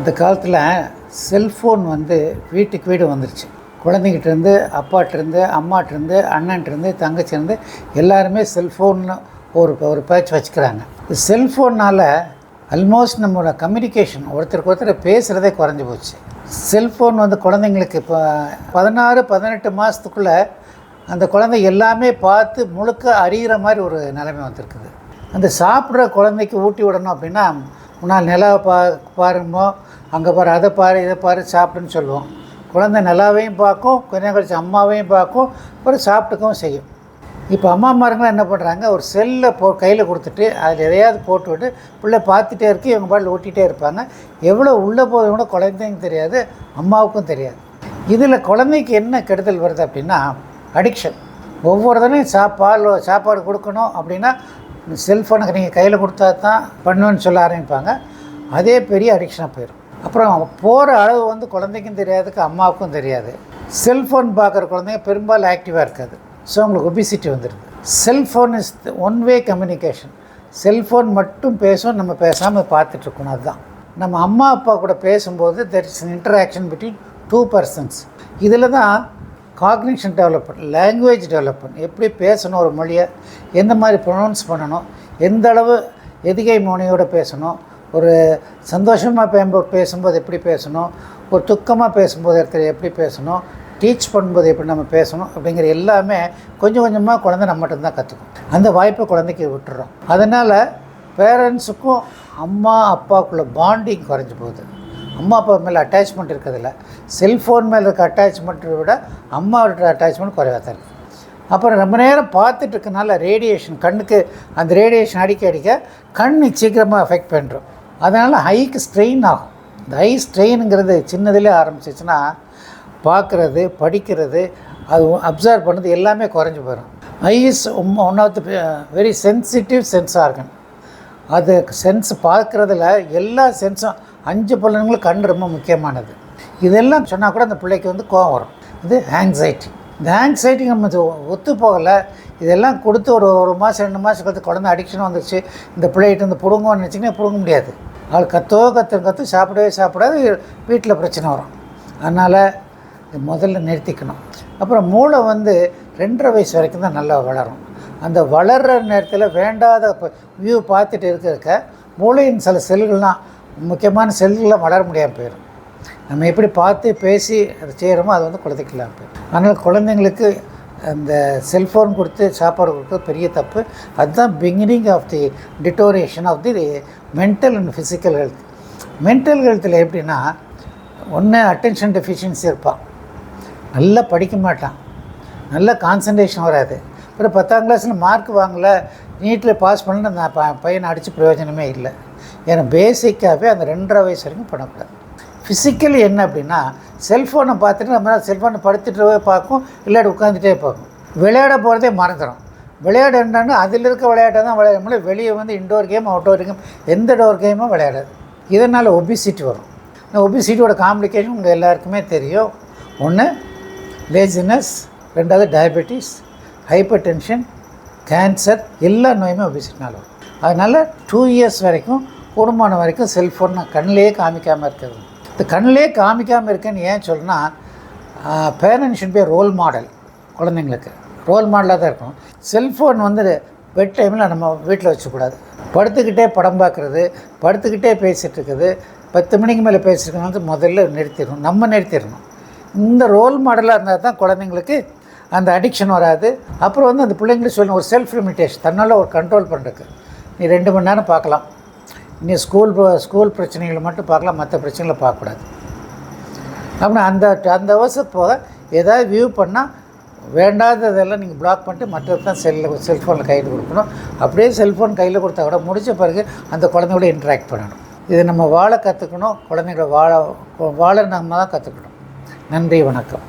இந்த காலத்தில் செல்ஃபோன் வந்து வீட்டுக்கு வீடு வந்துருச்சு. குழந்தைகிட்டேருந்து அப்பாட்டிருந்து அம்மாட்டிருந்து அண்ணன்ட்டிருந்து தங்கச்சிருந்து எல்லாருமே செல்ஃபோன்னு ஒரு ஒரு பேட்ச் வச்சுக்கிறாங்க. செல்ஃபோனால் அல்மோஸ்ட் நம்மளோட கம்யூனிகேஷன் ஒருத்தருக்கு ஒருத்தர் பேசுகிறதே குறைஞ்சி போச்சு. செல்ஃபோன் வந்து குழந்தைங்களுக்கு இப்போ பதினாறு பதினெட்டு மாதத்துக்குள்ளே அந்த குழந்தை எல்லாமே பார்த்து முழுக்க அறிகிற மாதிரி ஒரு நிலைமை வந்திருக்குது. அந்த சாப்பிட்ற குழந்தைக்கு ஊட்டி விடணும் அப்படின்னா உன்னால் நிலாவை பா பாருமோ அங்கே பாரு அதை பாரு இதை பாரு சாப்பிடுன்னு சொல்லுவோம். குழந்தை நிலாவையும் பார்க்கும் கொஞ்சம் கழிச்சு அம்மாவையும் பார்க்கும் அப்புறம் சாப்பிட்டுக்கவும் செய்யும். இப்போ அம்மா அம்மாமாருங்களாம் என்ன பண்ணுறாங்க ஒரு செல்லை போ கையில் கொடுத்துட்டு அதில் எதையாவது போட்டு விட்டு பிள்ளை பார்த்துட்டே இருக்கு இவங்க பாட்டில் ஓட்டிகிட்டே இருப்பாங்க. எவ்வளோ உள்ளே போதும் கூட குழந்தைங்க தெரியாது அம்மாவுக்கும் தெரியாது. இதில் குழந்தைக்கு என்ன கெடுதல் வருது அப்படின்னா அடிக்ஷன். ஒவ்வொரு தடவையும் சாப்பாடு சாப்பாடு கொடுக்கணும் அப்படின்னா செல்ஃபோனுக்கு நீங்கள் கையில் கொடுத்தா தான் பண்ணுவேன்னு சொல்ல ஆரம்பிப்பாங்க. அதே பெரிய அடிக்ஷனாக போயிடும் அப்புறம் போகிற அளவு வந்து குழந்தைக்கும் தெரியாதுக்கு அம்மாவுக்கும் தெரியாது. செல்ஃபோன் பார்க்குற குழந்தைங்க பெரும்பாலும் ஆக்டிவாக இருக்காது. ஸோ அவங்களுக்கு ஒபிசிட்டி வந்துடுது. Cellphone is one way communication cellphone மட்டும் பேசும் நம்ம பேசாமல் பார்த்துட்ருக்கணும் அதுதான். நம்ம அம்மா அப்பா கூட பேசும்போது there is interaction between two persons இதில் தான் காக்னிஷன் டெவலப்மெண்ட் லாங்குவேஜ் டெவலப்மெண்ட் எப்படி பேசணும் ஒரு மொழியை எந்த மாதிரி ப்ரொனவுன்ஸ் பண்ணணும் எந்த அளவு எதிகை மொழியோடு பேசணும் ஒரு சந்தோஷமாக பேம்ப பேசும்போது எப்படி பேசணும் ஒரு துக்கமாக பேசும்போது இடத்துல எப்படி பேசணும் டீச் பண்ணும்போது எப்படி நம்ம பேசணும் அப்படிங்கிற எல்லாமே கொஞ்சம் கொஞ்சமாக குழந்தை நம்மகிட்ட தான் கற்றுக்கும் அந்த வாய்ப்பை குழந்தைக்கு விட்டுறோம். அதனால் பேரண்ட்ஸுக்கும் அம்மா அப்பாவுக்குள்ள பாண்டிங் குறைஞ்சி போகுது. அம்மா அப்பா மேலே அட்டாச்மெண்ட் இருக்கிறதில்ல. செல்ஃபோன் மேலே இருக்க அட்டாச்மெண்ட்டை விட அம்மாவோட அட்டாச்மெண்ட் குறைவாக தான் இருக்குது அப்புறம் ரொம்ப நேரம் பார்த்துட்டு இருக்கனால ரேடியேஷன் கண்ணுக்கு அந்த ரேடியேஷன் அடிக்க அடிக்க கண் சீக்கிரமாக அஃபெக்ட் பண்ணுறோம் அதனால் ஹைக்கு ஸ்ட்ரெயின் ஆகும். இந்த ஹை ஸ்ட்ரெயினுங்கிறது சின்னதிலே ஆரம்பிச்சிச்சுன்னா பார்க்குறது படிக்கிறது அது அப்சர்வ் பண்ணது எல்லாமே குறைஞ்சி போயிடும் eye is one of the very sensitive sense organ அது சென்ஸ் பார்க்குறதுல எல்லா சென்ஸும் அஞ்சு பலன்களும் கண் ரொம்ப முக்கியமானது. இதெல்லாம் சொன்னால் கூட அந்த பிள்ளைக்கு வந்து கோவம் வரும். இது ஆங்ஸைட்டி இந்த ஆங்ஸைட்டி நம்ம ஒத்து போகலை. இதெல்லாம் கொடுத்து ஒரு ஒரு மாதம் ரெண்டு மாதம் கற்று குழந்தை அடிக்ஷன் வந்துச்சு இந்த பிள்ளைகிட்ட வந்து பிடுங்கன்னு நினச்சிங்கன்னா பிடுங்க முடியாது. அவள் கத்தோ கத்து கற்று சாப்பிடவே சாப்பிடாது வீட்டில் பிரச்சனை வரும். அதனால் இது முதல்ல நிறுத்திக்கணும். அப்புறம் மூளை வந்து ரெண்டரை வயசு வரைக்கும் தான் நல்லா வளரும். அந்த வளர்கிற நேரத்தில் வேண்டாத வியூ பார்த்துட்டு இருக்க இருக்க மூளையின் சில செல்கள்லாம் முக்கியமான செல்களை வளர முடியாமல் போயிடும். நம்ம எப்படி பார்த்து பேசி அதை செய்கிறோமோ அது வந்து குழந்தைக்கு இல்லாமல் போயிடும். அதனால் குழந்தைங்களுக்கு அந்த செல்ஃபோன் கொடுத்து சாப்பாடு கொடுக்குறது பெரிய தப்பு. அதுதான் beginning of the deterioration of the mental and physical health mental ஹெல்த்தில் எப்படின்னா ஒன்று அட்டென்ஷன் டெஃபிஷியன்சி இருப்பான். நல்லா படிக்க மாட்டான். நல்லா கான்சன்ட்ரேஷன் வராது. அப்புறம் பத்தாம் கிளாஸில் மார்க் வாங்கலை. நீட்டில் பாஸ் பண்ணல. நான் ப பையனை அடித்து பிரயோஜனமே இல்லை. ஏன்னா பேசிக்காகவே அந்த ரெண்டரை வயசு வரைக்கும் பண்ணக்கூடாது. ஃபிசிக்கலி என்ன அப்படின்னா செல்ஃபோனை பார்த்துட்டு நம்ம செல்ஃபோனை படுத்துட்டு பார்க்கும் இல்லாட்டி உட்காந்துட்டே பார்க்கும். விளையாட போகிறதே மறந்துடும் விளையாட என்னன்னா அதில் இருக்க விளையாட்டை தான் விளையாட முடியும். வெளியே வந்து இன்டோர் கேம் அவுட்டோர் கேம் எந்த டோர் கேமும் விளையாடாது. இதனால் ஒபிசிட்டி வரும். இந்த ஒபிசிட்டியோட காம்ப்ளிகேஷன் உங்கள் எல்லாருக்குமே தெரியும். ஒன்று லேசினஸ் ரெண்டாவது டயபெட்டிஸ் ஹைப்பர் டென்ஷன் கேன்சர் எல்லா நோயுமே ஒபிசிட்டினால வரும். அதனால் டூ இயர்ஸ் வரைக்கும் கூடுமானம் வரைக்கும் செல்ஃபோன் நான் கண்ணிலேயே காமிக்காமல் இருக்கிறது. இந்த கண்ணிலே காமிக்காமல் இருக்கேன்னு ஏன் சொல்லுன்னா parent should be role model குழந்தைங்களுக்கு. ரோல் மாடலாக தான் இருக்கும் செல்ஃபோன் வந்து பெட் டைமில் நம்ம வீட்டில் வச்சக்கூடாது. படுத்துக்கிட்டே படம் பார்க்குறது படுத்துக்கிட்டே பேசிகிட்டு இருக்குது பத்து மணிக்கு மேலே பேசிருக்கணும் முதல்ல நிறுத்திடணும் நம்ம நிறுத்திடணும். இந்த ரோல் மாடலாக இருந்தால் தான் குழந்தைங்களுக்கு அந்த அடிக்ஷன் வராது. அப்புறம் வந்து அந்த பிள்ளைங்களுக்கு சொல்லணும் ஒரு செல்ஃப் லிமிட்டேஷன் தன்னால் ஒரு கண்ட்ரோல் பண்ணுறதுக்கு நீ ரெண்டு மணி நேரம் பார்க்கலாம். நீ ஸ்கூல் ஸ்கூல் பிரச்சனைகளை மட்டும் பார்க்கலாம் மற்ற பிரச்சனைகளை பார்க்கக்கூடாது. அப்புறம் அந்த அந்த வருஷம் போக ஏதாவது வியூ பண்ணால் வேண்டாததெல்லாம் நீங்கள் பிளாக் பண்ணிட்டு மற்றது தான் செல்லில் செல்ஃபோனில் கையில் கொடுக்கணும். அப்படியே செல்ஃபோன் கையில் கொடுத்தா கூட முடித்த பிறகு அந்த குழந்தையோட இன்ட்ராக்ட் பண்ணணும். இதை நம்ம வாழ கற்றுக்கணும் குழந்தைங்கள வாழ வாழ நம்ம தான் கற்றுக்கணும் நன்றி வணக்கம்.